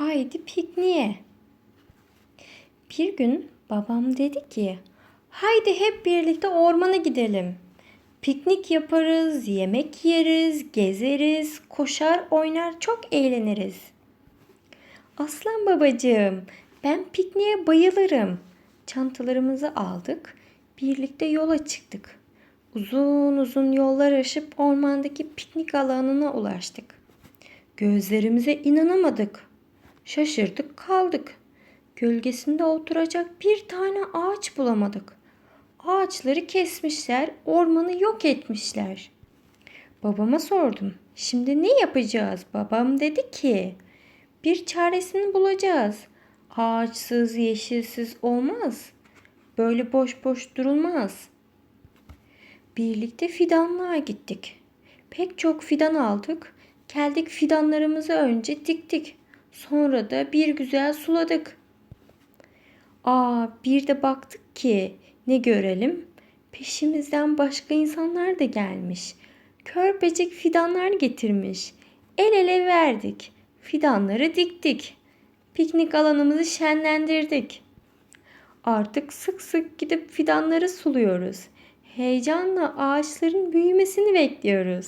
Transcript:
Haydi pikniğe. Bir gün babam dedi ki, haydi hep birlikte ormana gidelim. Piknik yaparız, yemek yeriz, gezeriz, koşar, oynar, çok eğleniriz. Aslan babacığım, ben pikniğe bayılırım. Çantalarımızı aldık, birlikte yola çıktık. Uzun uzun yollar aşıp ormandaki piknik alanına ulaştık. Gözlerimize inanamadık. Şaşırdık kaldık. Gölgesinde oturacak bir tane ağaç bulamadık. Ağaçları kesmişler, ormanı yok etmişler. Babama sordum. Şimdi ne yapacağız? Babam dedi ki, bir çaresini bulacağız. Ağaçsız, yeşilsiz olmaz. Böyle boş boş durulmaz. Birlikte fidanlığa gittik. Pek çok fidan aldık. Geldik fidanlarımızı önce diktik. Sonra da bir güzel suladık. Aa, bir de baktık ki ne görelim? Peşimizden başka insanlar da gelmiş. Körpecik fidanlar getirmiş. El ele verdik. Fidanları diktik. Piknik alanımızı şenlendirdik. Artık sık sık gidip fidanları suluyoruz. Heyecanla ağaçların büyümesini bekliyoruz.